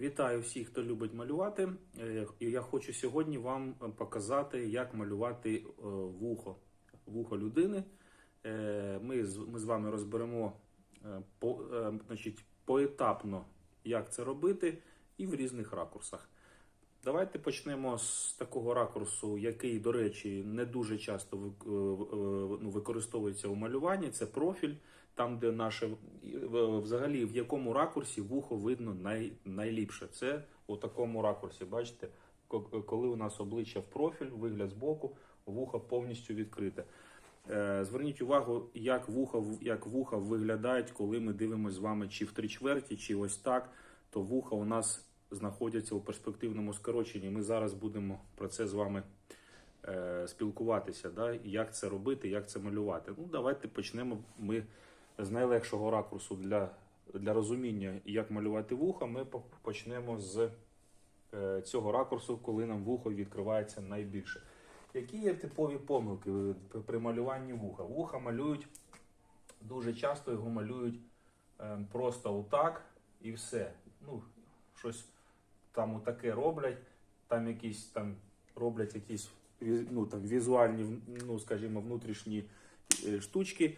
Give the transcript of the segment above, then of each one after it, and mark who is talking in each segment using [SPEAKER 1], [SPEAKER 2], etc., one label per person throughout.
[SPEAKER 1] Вітаю всіх, хто любить малювати. Е, я хочу сьогодні вам показати, як малювати е, вухо, вухо людини. Е, Ми, з- ми з вами розберемо по, значить, поетапно, як це робити, і в різних ракурсах. Давайте почнемо з такого ракурсу, який, до речі, не дуже часто ну, використовується у малюванні. Це профіль, там, де наше взагалі в якому ракурсі вухо видно най, найліпше. Це у такому ракурсі. Бачите, коли у нас обличчя в профіль, вигляд збоку, вухо повністю відкрите. Е, Зверніть увагу, як вуха, як вуха виглядають, коли ми дивимося з вами чи в три чверті, чи ось так, то вуха у нас знаходяться у перспективному скороченні. Ми зараз будемо про це з вами е, спілкуватися, да? як це робити, як це малювати. Ну, давайте почнемо ми з найлегшого ракурсу для, для розуміння, як малювати вуха. Ми почнемо з е, цього ракурсу, коли нам вухо відкривається найбільше. Які є типові помилки при- малюванні вуха? Вуха малюють дуже часто його малюють е, просто отак і все. Ну, щось там таке роблять, там якісь там роблять якісь ну, там, візуальні, ну, скажімо, внутрішні е, штучки.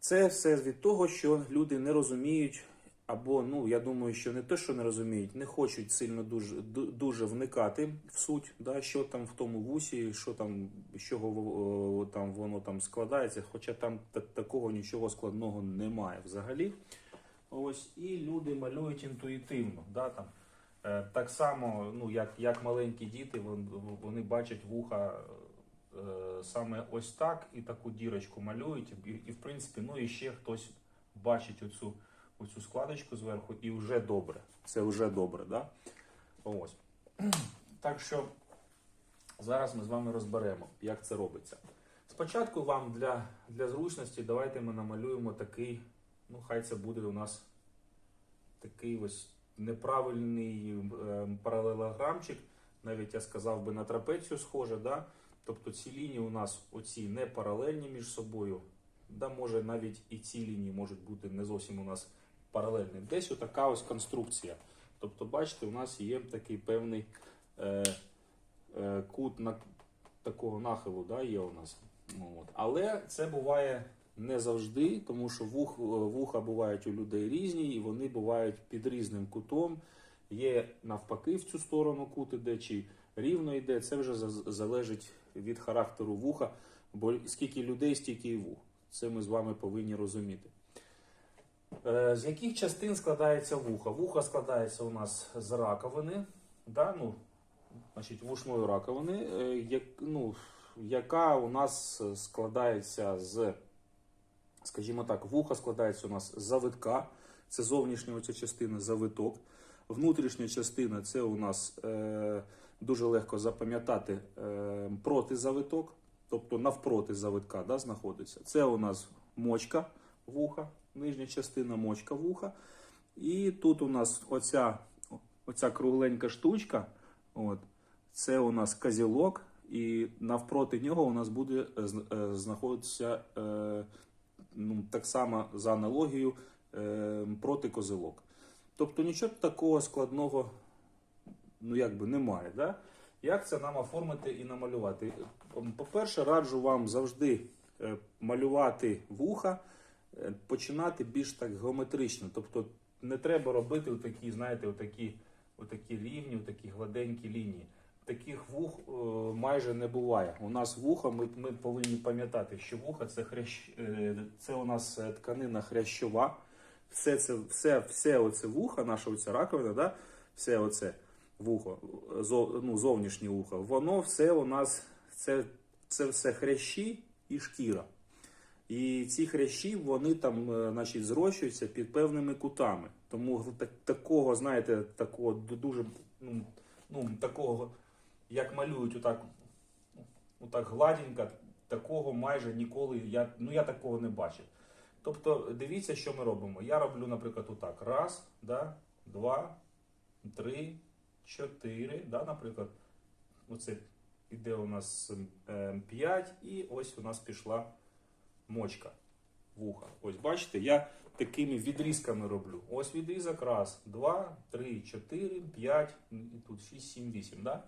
[SPEAKER 1] Це все від того, що люди не розуміють, або, ну, я думаю, що не те, що не розуміють, не хочуть сильно дуже, дуже вникати в суть, да, що там в тому вусі, що там, з чого там воно там складається, хоча там та- такого нічого складного немає взагалі. Ось, і люди малюють інтуїтивно. Да, там. Е, Так само, ну, як, як маленькі діти, вон- вони бачать вуха саме ось так і таку дірочку малюють. І, і в принципі, ну і ще хтось бачить оцю, оцю складочку зверху, і вже добре. Це вже добре, да? Ось. Так що зараз ми з вами розберемо, як це робиться. Спочатку вам для, для зручності давайте ми намалюємо такий, ну хай це буде у нас такий ось неправильний е, паралелограмчик, навіть я сказав би на трапецію схоже, да? Тобто ці лінії у нас оці не паралельні між собою, да, може навіть і ці лінії можуть бути не зовсім у нас паралельні. Десь отака ось конструкція. Тобто, бачите, у нас є такий певний е, е, кут на, такого нахилу, да, є у нас. Ну, от. Але це буває не завжди, тому що вух, вуха бувають у людей різні, і вони бувають під різним кутом. Є навпаки в цю сторону кут іде, чи рівно йде. Це вже залежить від характеру вуха, бо скільки людей, стільки і вух. Це ми з вами повинні розуміти. Е, З яких частин складається вуха? Вуха складається у нас з раковини, да? ну, значить, вушної раковини, е, як, ну, яка у нас складається з, скажімо так, вуха складається у нас з завитка, це зовнішня оця частина завиток. Внутрішня частина це у нас е, дуже легко запам'ятати е, протизавиток, тобто навпроти завитка да, знаходиться. Це у нас мочка вуха, нижня частина мочка вуха. І тут у нас оця, оця кругленька штучка, от, це у нас казілок, і навпроти нього у нас буде е, е, знаходитися е, ну, так само за аналогією е, протикозилок. Тобто нічого такого складного ну, якби немає. Да? Як це нам оформити і намалювати? По-перше, раджу вам завжди е, малювати вуха, е, починати більш так геометрично. Тобто не треба робити отакі, знаєте, отакі, отакі рівні, отакі гладенькі лінії. Таких вух е, майже не буває. У нас вуха, ми, ми повинні пам'ятати, що вуха це хрящ, це у нас тканина хрящова. Все це, все, все оце вуха, наша оця раковина, да? все оце вухо, зов, ну, зовнішнє вухо, воно все у нас, це, це все хрящі і шкіра. І ці хрящі, вони там, е, значить, зрощуються під певними кутами. Тому так, такого, знаєте, такого дуже, ну, ну, такого, як малюють отак, отак гладенько, такого майже ніколи, я, ну, я такого не бачив. Тобто, дивіться, що ми робимо. Я роблю, наприклад, отак. Раз, да, два, три, чотири, да, наприклад. Оце іде у нас е, 5, і ось у нас пішла мочка вуха. Ось бачите, я такими відрізками роблю. Ось відрізок, раз, два, три, чотири, п'ять, і тут шість, сім, вісім. Да?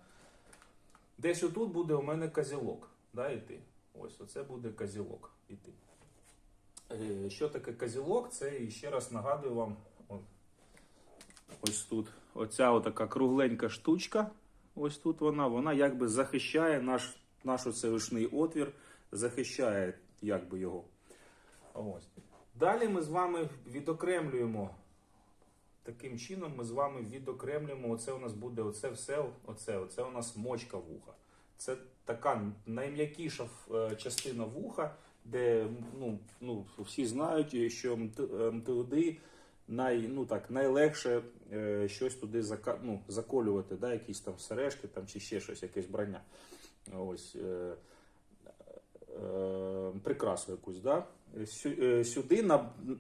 [SPEAKER 1] Десь отут буде у мене казілок. Да, іти. Ось оце буде казілок іти. Е, Що таке казілок? Це ще раз нагадую вам. Ось тут. Оця отака кругленька штучка. Ось тут вона. Вона якби захищає наш, наш оцей ушний отвір, захищає якби його. Ось. Далі ми з вами відокремлюємо. Таким чином ми з вами відокремлюємо. Оце у нас буде оце все. Оце, оце у нас мочка вуха. Це така найм'якіша е, частина вуха, де ну, ну, всі знають, що МТ- МТОДи най, ну, так, найлегше е, щось туди зака, ну, заколювати, да, якісь там сережки там, чи ще щось, якесь брання. Ось, е, е, прикрасу якусь. Да? Е, Сюди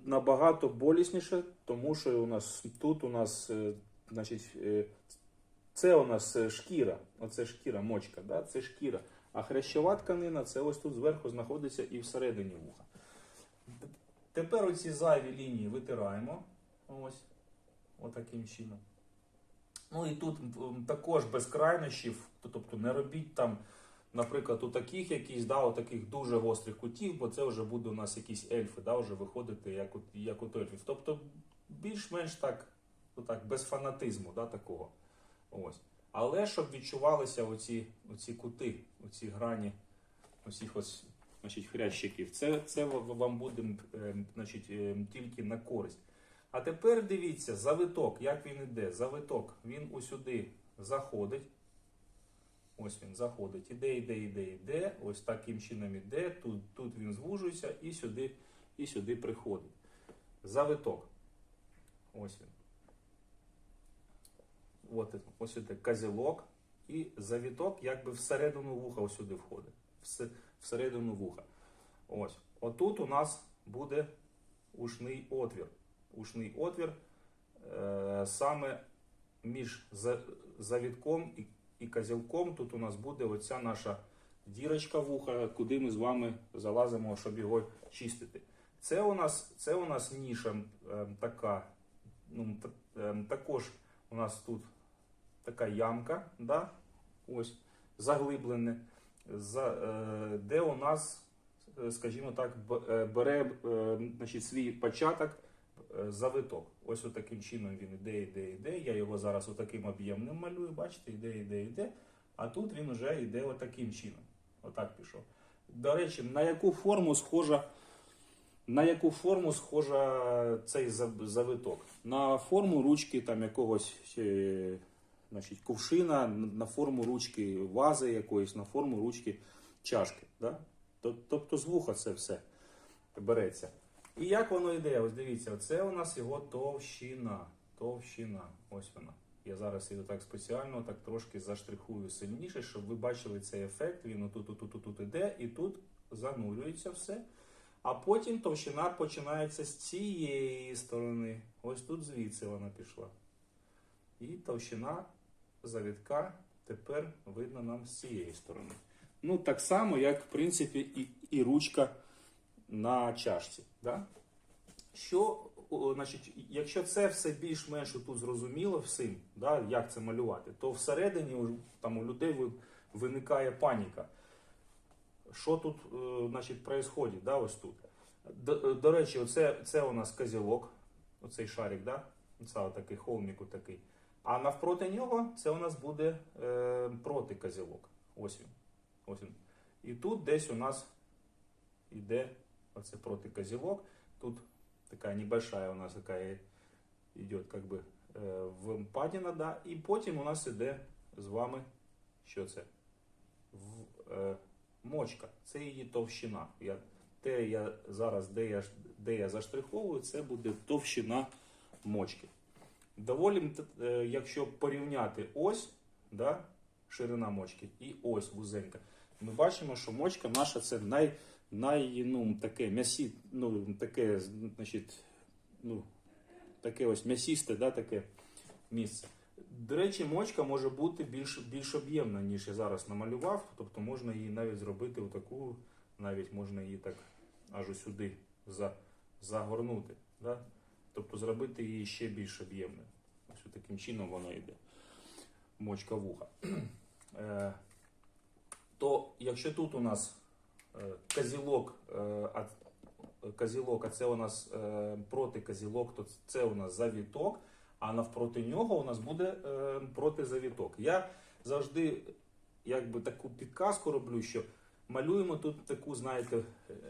[SPEAKER 1] набагато болісніше, тому що у нас тут у нас, е, значить, е, це у нас е, шкіра, оце шкіра, мочка, да? це шкіра. А хрящова тканина це ось тут зверху знаходиться і всередині вуха. Тепер оці зайві лінії витираємо. Ось. Отаким чином. Ну і тут також без крайнощів, тобто не робіть там, наприклад, у таких якісь, да, у таких дуже гострих кутів, бо це вже буде у нас якісь ельфи, да, вже виходити як у, як у ельфів. Тобто більш-менш так, так, без фанатизму да, такого. Ось. Але щоб відчувалися оці, оці кути, оці грані, оцих ось, значить, хрящиків. Це, це вам буде е, значить, е, тільки на користь. А тепер дивіться, завиток, як він іде. Завиток, він усюди заходить. Ось він заходить. Іде, іде, іде, іде. Ось таким чином іде. Тут, тут він звужується і сюди, і сюди приходить. Завиток. Ось він. От, ось сюди казілок. І завіток якби всередину вуха сюди входить. Всередину вуха. Ось. Отут у нас буде ушний отвір. Ушний отвір е, саме між за- завітком і, казілком. Тут у нас буде оця наша дірочка вуха, куди ми з вами залазимо, щоб його чистити. Це у нас, це у нас ніша е, така. Ну, е, також у нас тут така ямка, да? ось, заглиблене, за, де у нас, скажімо так, бере значить, свій початок завиток. Ось таким чином він іде, іде, іде. Я його зараз отаким об'ємним малюю, бачите, іде, іде, іде. А тут він вже йде отаким чином. Отак пішов. До речі, на яку форму схожа, на яку форму схожа цей завиток? На форму ручки там якогось е, значить, кувшина, на форму ручки вази якоїсь, на форму ручки чашки. Да? Тобто з вуха це все береться. І як воно йде? Ось дивіться, це у нас його товщина. Товщина. Ось вона. Я зараз її так спеціально так трошки заштрихую сильніше, щоб ви бачили цей ефект. Він отут, отут, отут іде, і тут занурюється все. А потім товщина починається з цієї сторони. Ось тут звідси вона пішла. І товщина завітка тепер видно нам з цієї сторони. Ну, так само, як, в принципі, і, і ручка на чашці. Да? Що, значить, якщо це все більш-менш тут зрозуміло всім, да, як це малювати, то всередині там, у людей виникає паніка. Що тут е, значить, да, ось тут. До, до речі, оце, це у нас казілок, оцей шарик, да? Це такий холмік такий. А навпроти нього це у нас буде е, протиказілок. Ось він. Ось він. І тут десь у нас йде оце протиказілок. Тут така небольшая у нас така йде как бы е, впадина, да. І потім у нас іде з вами, що це? В, е, мочка. Це її товщина. Я, те я зараз, де я, де я заштриховую, це буде товщина мочки. Доволі, е, якщо порівняти ось, да, ширина мочки, і ось вузенька, ми бачимо, що мочка наша це най, най ну, таке м'ясі, ну, таке, значить, ну, таке ось м'ясісте, да, таке місце. До речі, мочка може бути більш, більш об'ємна, ніж я зараз намалював. Тобто можна її навіть зробити отаку, навіть можна її так аж сюди за, загорнути. Да? Тобто зробити її ще більш об'ємною. Ось таким чином вона йде. Мочка вуха. Е, то якщо тут у нас казілок, е, а, а це у нас е, проти казілок, то це у нас завіток, а навпроти нього у нас буде е, протизавіток. Я завжди якби таку підказку роблю, що малюємо тут таку, знаєте,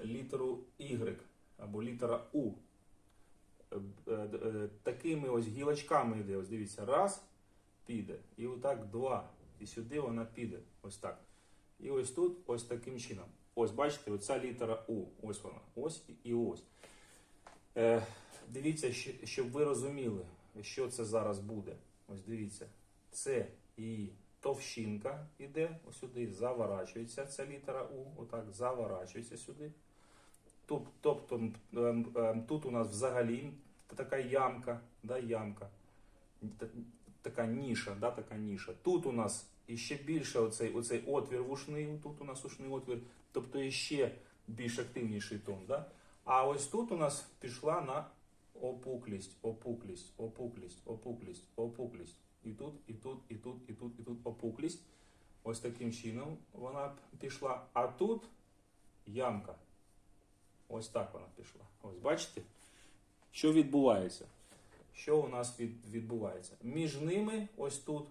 [SPEAKER 1] літеру Y або літера У. Е, е, е, Такими ось гілочками йде. Ось дивіться, раз, піде. І отак два. І сюди вона піде. Ось так. І ось тут, ось таким чином. Ось, бачите, оця літера У. Ось вона. Ось і ось. Е, дивіться, щоб ви розуміли, що це зараз буде. Ось дивіться. Це її товщинка іде, ось сюди заворачується ця літера У. Отак заворачується сюди. Тобто тут у нас взагалі така ямка, да, ямка. Та- Така ніша, да, така ніша. Тут у нас іще більше оцей, оцей отвір вушний, тут у нас ушний отвір, тобто іще більш активніший тон. Да? А ось тут у нас пішла на опуклість, опуклість, опуклість, опуклість, опуклість. І тут, і тут, і тут, і тут, і тут опуклість. Ось таким чином вона пішла. А тут ямка. Ось так вона пішла. Ось бачите? Що відбувається? Що у нас від, відбувається? Між ними ось тут,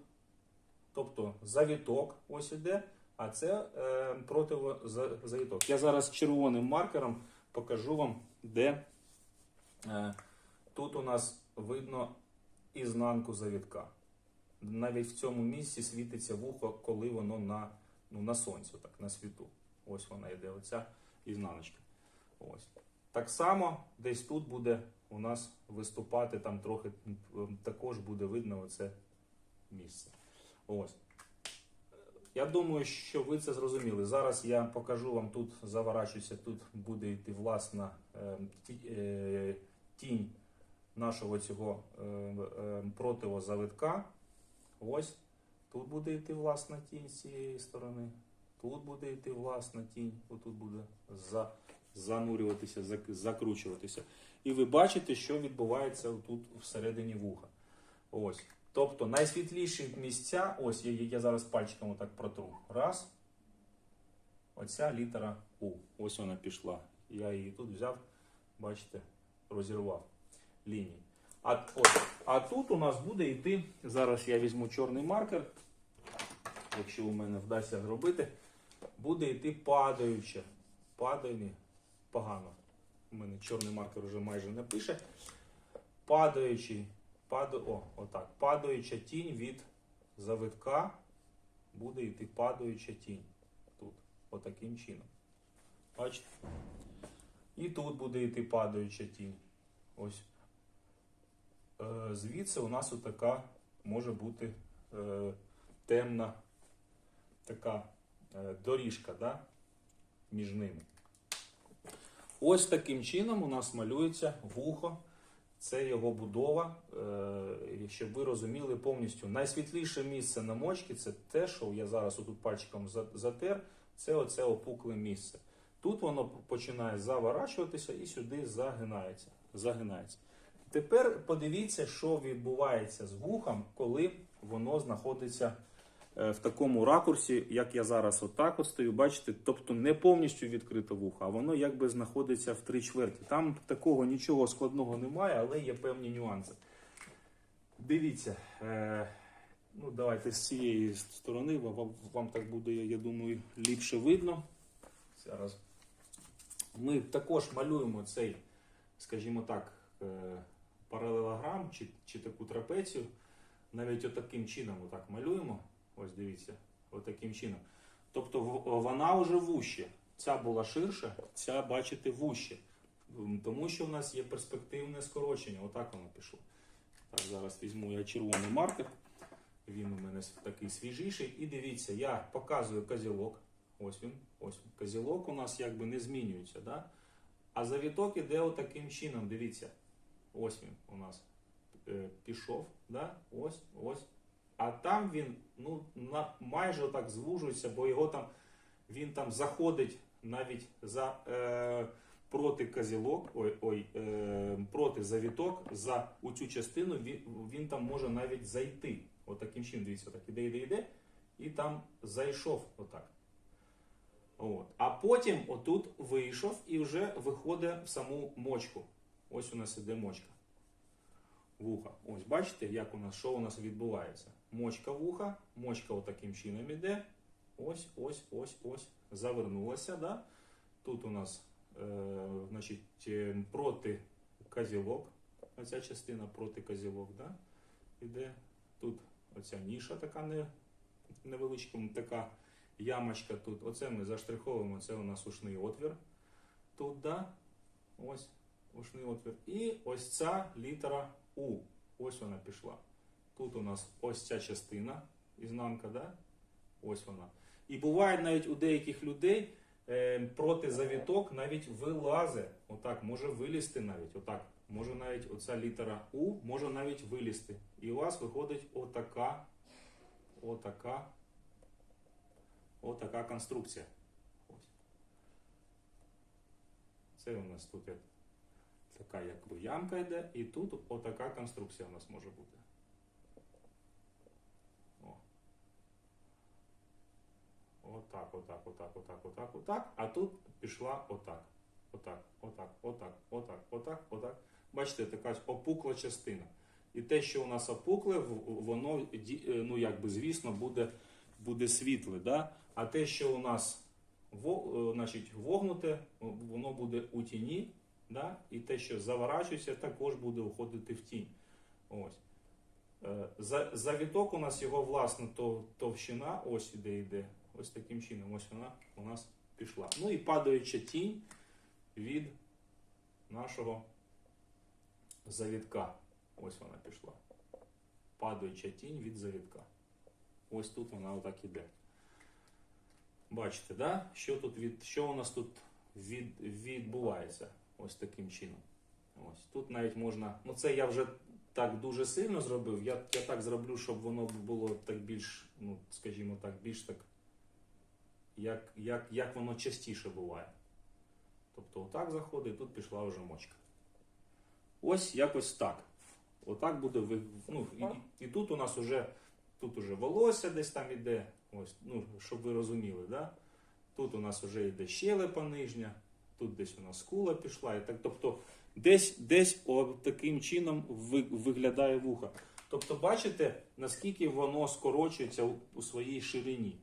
[SPEAKER 1] тобто завіток ось іде, а це е, противозавіток. Я зараз червоним маркером покажу вам, де е, тут у нас видно ізнанку завітка. Навіть в цьому місці світиться вухо, коли воно на, ну, на сонці, так, на світу. Ось вона йде, оця ізнаночка. Ось. Так само десь тут буде у нас виступати, там трохи також буде видно оце місце. Ось. Я думаю, що ви це зрозуміли. Зараз я покажу вам тут, заворачуюся, тут буде йти власна е, ті- е, тінь нашого цього е, е, противозавитка. Ось. Тут буде йти власна тінь з цієї сторони. Тут буде йти власна тінь. Отут буде за, занурюватися, закручуватися. І ви бачите, що відбувається тут всередині вуха. Ось. Тобто найсвітліші місця, ось я, я зараз пальчиком отак протру. Раз. Оця літера У. Ось вона пішла. Я її тут взяв, бачите, розірвав лінії. А, от, а тут у нас буде йти. Зараз я візьму чорний маркер, якщо у мене вдасться зробити, буде йти падаюче. Падає погано. У мене чорний маркер вже майже не пише. Падаючий, пада, о, отак, падаюча тінь від завитка буде йти падаюча тінь. Тут. Отаким чином. Бачите? І тут буде йти падаюча тінь. Ось. Е, звідси у нас отака може бути е, темна така е, доріжка да? між ними. Ось таким чином у нас малюється вухо. Це його будова. Е, щоб ви розуміли повністю, найсвітліше місце на мочці це те, що я зараз отут пальчиком затер, це оце опукле місце. Тут воно починає заворачуватися і сюди загинається. загинається. Тепер подивіться, що відбувається з вухом, коли воно знаходиться в такому ракурсі, як я зараз отак от стою, бачите, тобто не повністю відкрите вухо, а воно якби знаходиться в три чверті. Там такого нічого складного немає, але є певні нюанси. Дивіться, е, ну давайте з цієї сторони, вам, вам- вам так буде, я думаю, ліпше видно. Зараз ми також малюємо цей, скажімо так, е, паралелограм чи, чи таку трапецію. Навіть отаким чином отак малюємо. Ось дивіться, отаким чином. Тобто вона вже вуще. Ця була ширша, ця, бачите, вуще. Тому що в нас є перспективне скорочення. Отак воно пішло. Так, зараз візьму я червоний маркер. Він у мене такий свіжіший. І дивіться, я показую козілок. Ось він. Ось він. Козілок у нас якби не змінюється. Да? А завіток іде отаким чином. Дивіться. Ось він у нас е, пішов. Да? Ось, ось. А там він ну, на, майже отак звужується, бо його там він там заходить навіть за е, проти казілок, ой, ой, е, проти завіток за у цю частину він, він там може навіть зайти. Отаким чином, дивіться, отак іде, іде, іде, і там зайшов отак. От. А потім отут вийшов і вже виходить в саму мочку. Ось у нас іде мочка. Вуха. Ось бачите, як у нас, що у нас відбувається? Мочка вуха, мочка отаким чином іде. Ось, ось, ось, ось. Завернулася. Да? Тут у нас е, значить, е, проти казілок. Оця частина проти казілок, да? іде. Тут оця ніша така не, невеличка, така ямочка тут. Оце ми заштриховуємо, це у нас ушний отвір. Тут, да? Ось ушний отвір. І ось ця літера У. Ось вона пішла. Тут у нас ось ця частина, ізнанка, да? Ось вона. І буває навіть у деяких людей е, проти завіток навіть вилазе. Отак, може вилізти навіть. Отак. Може навіть оця літера У може навіть вилізти. І у вас виходить отака, отака, отака конструкція. Це у нас тут така якби ямка йде, і тут отака конструкція у нас може бути. Отак, отак, отак, отак, отак, отак. А тут пішла отак. Отак, отак, отак, отак, отак, отак. Бачите, така опукла частина. І те, що у нас опукле, воно е, ну якби звісно буде, буде світле. Да? А те, що у нас е, значить, вогнуте, воно буде у тіні. Да? І те, що заворачується, також буде уходити в тінь. Ось. Е, За, завіток у нас його власна то, товщина, ось іде йде. Ось таким чином, ось вона у нас пішла. Ну і падаюча тінь від нашого завітка. Ось вона пішла. Падаюча тінь від завітка. Ось тут вона отак іде. Бачите, да? що, тут від, що у нас тут від, відбувається? Ось таким чином. Ось тут навіть можна. Ну це я вже так дуже сильно зробив. Я, я так зроблю, щоб воно було так більш, ну, скажімо так, більш так, як, як, як воно частіше буває. Тобто отак заходить, тут пішла вже мочка. Ось якось так. Отак буде ви- ну, і, і тут у нас уже тут уже волосся десь там іде. Ось, ну, щоб ви розуміли, да? Тут у нас вже йде щелепа нижня, тут десь у нас скула пішла. І так, тобто десь, десь таким чином ви- виглядає вуха. Тобто, бачите, наскільки воно скорочується у своїй ширині.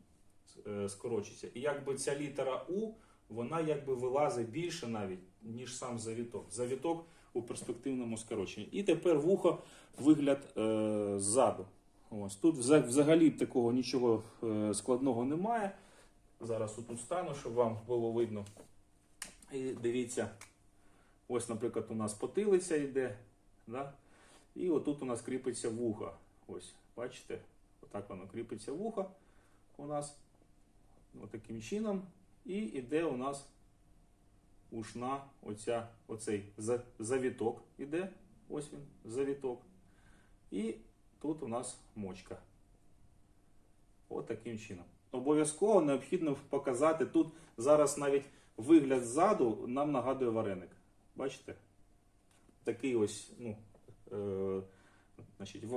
[SPEAKER 1] Е, скорочується. І якби ця літера У, вона якби вилазить більше навіть, ніж сам завіток. Завіток у перспективному скороченні. І тепер вухо вигляд е, ззаду. Ось тут взагалі такого нічого е, складного немає. Зараз тут стану, щоб вам було видно. І дивіться, ось, наприклад, у нас потилиця йде. Да? І отут у нас кріпиться вухо. Ось, бачите? Отак воно кріпиться вухо у нас. Отаким чином. І йде у нас ушна, оця, оцей завіток іде. Ось він, завіток. І тут у нас мочка. От таким чином. Обов'язково необхідно показати. Тут зараз навіть вигляд ззаду нам нагадує вареник. Бачите? Такий ось, ну, е, значить, е,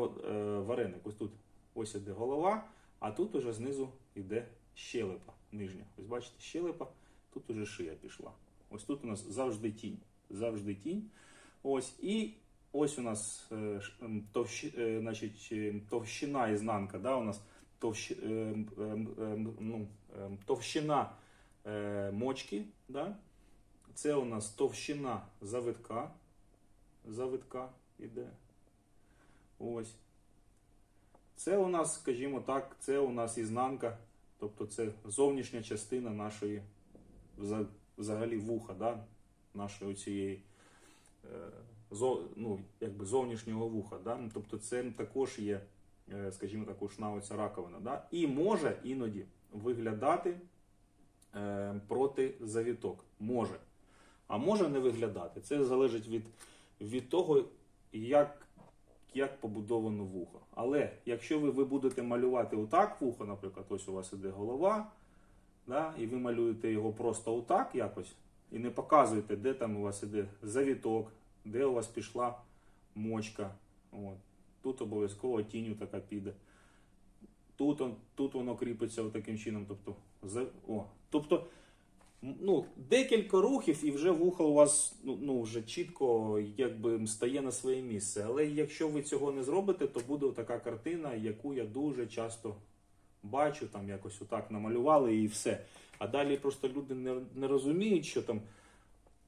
[SPEAKER 1] вареник. Ось тут ось іде голова, а тут уже знизу йде щелепа нижня. Ось бачите, щелепа, тут уже шия пішла. Ось тут у нас завжди тінь. Завжди тінь. Ось і ось у нас е, товщ, е, значить, е, товщина ізнанка, да, у нас товщ, ну, товщина мочки, да? це у нас товщина завитка. Завитка іде. Ось. Це у нас, скажімо так, це у нас ізнанка, тобто це зовнішня частина нашої взагалі вуха, да? нашої цієї е, ну, якби зовнішнього вуха. Да? Тобто це також є, е, скажімо так, ушна раковина. Да? І може іноді виглядати е, проти завіток. Може. А може не виглядати. Це залежить від, від того, як, як побудовано вухо. Але якщо ви, ви будете малювати отак вухо, наприклад, ось у вас іде голова, да, і ви малюєте його просто отак якось, і не показуйте, де там у вас іде завіток, де у вас пішла мочка. От. Тут обов'язково тіню така піде. Тут, тут воно кріпиться таким чином. Тобто, о. тобто ну, декілька рухів, і вже вухо у вас ну, ну, вже чітко якби, стає на своє місце. Але якщо ви цього не зробите, то буде така картина, яку я дуже часто бачу, там якось отак намалювали і все. А далі просто люди не, не розуміють, що там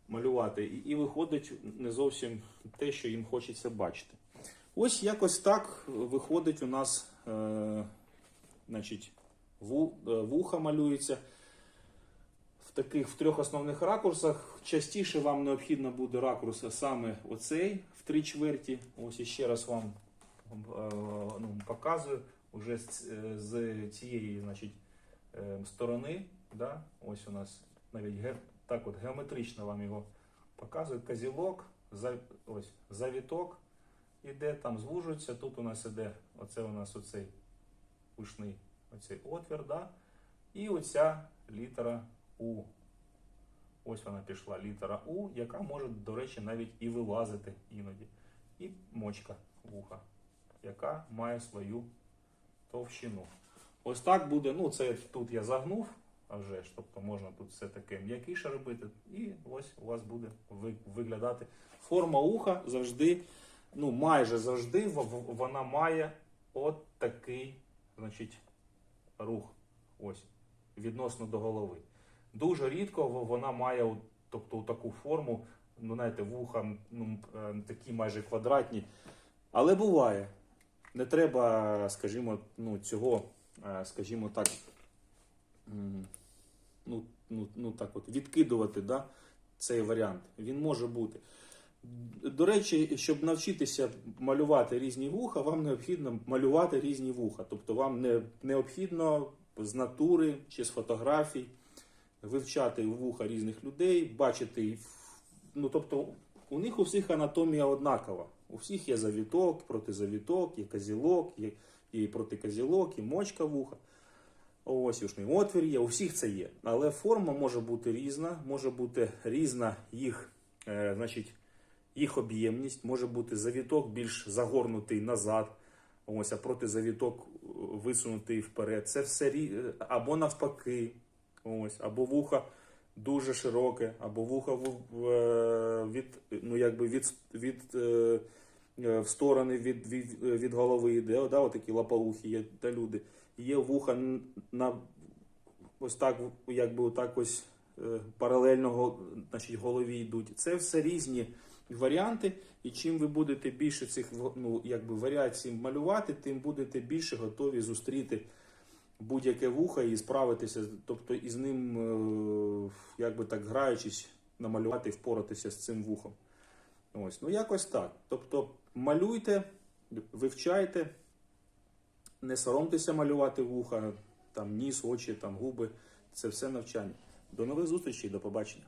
[SPEAKER 1] малювати, і, і виходить не зовсім те, що їм хочеться бачити. Ось якось так виходить у нас, е, значить, ву, е, вуха малюється. Таких в трьох основних ракурсах. Частіше вам необхідно буде ракурс саме оцей в три чверті. Ось іще раз вам е, ну, показую уже з, е, цієї значить, е, сторони. Да? Ось у нас навіть так от геометрично вам його показую. Казілок, ось, завіток іде, там звужується. Тут у нас іде оце у нас оцей пишний оцей отвір. Да? І оця літера У. Ось вона пішла літера У, яка може, до речі, навіть і вилазити іноді. І мочка вуха, яка має свою товщину. Ось так буде. Ну, це тут я загнув, а вже ж, тобто можна тут все таке м'якіше робити. І ось у вас буде виглядати. Форма уха завжди, ну майже завжди вона має от такий, значить, рух. Ось, відносно до голови. Дуже рідко вона має тобто, таку форму, ну, знаєте, вуха ну, е, такі майже квадратні. Але буває. Не треба, скажімо, ну, цього, е, скажімо так, ну, ну, ну, так от, відкидувати да, цей варіант. Він може бути. До речі, щоб навчитися малювати різні вуха, вам необхідно малювати різні вуха. Тобто вам не необхідно з натури чи з фотографій вивчати вуха різних людей, бачити. Ну, тобто, у них у всіх анатомія однакова. У всіх є завіток, протизавіток, є казілок, є, і протиказілок, і мочка вуха. Ось ушний отвір є, у всіх це є. Але форма може бути різна, може бути різна їх, е, значить, їх об'ємність, може бути завіток більш загорнутий назад, ось, а протизавіток е, висунутий вперед. Це все е, або навпаки, ось, або вуха дуже широке, або вуха е, від, ну, якби від, від, е, е, в сторони від, від, від голови йде, да, отакі лапоухі є та люди. Є вуха на ось так, якби отак ось паралельно значить, голові йдуть. Це все різні варіанти, і чим ви будете більше цих ну, якби, варіацій малювати, тим будете більше готові зустріти будь-яке вухо і справитися, тобто із ним, як би так граючись, намалювати впоратися з цим вухом. Ось, ну якось так. Тобто малюйте, вивчайте, не соромтеся малювати вуха, там ніс, очі, там губи. Це все навчання. До нових зустрічей, до побачення.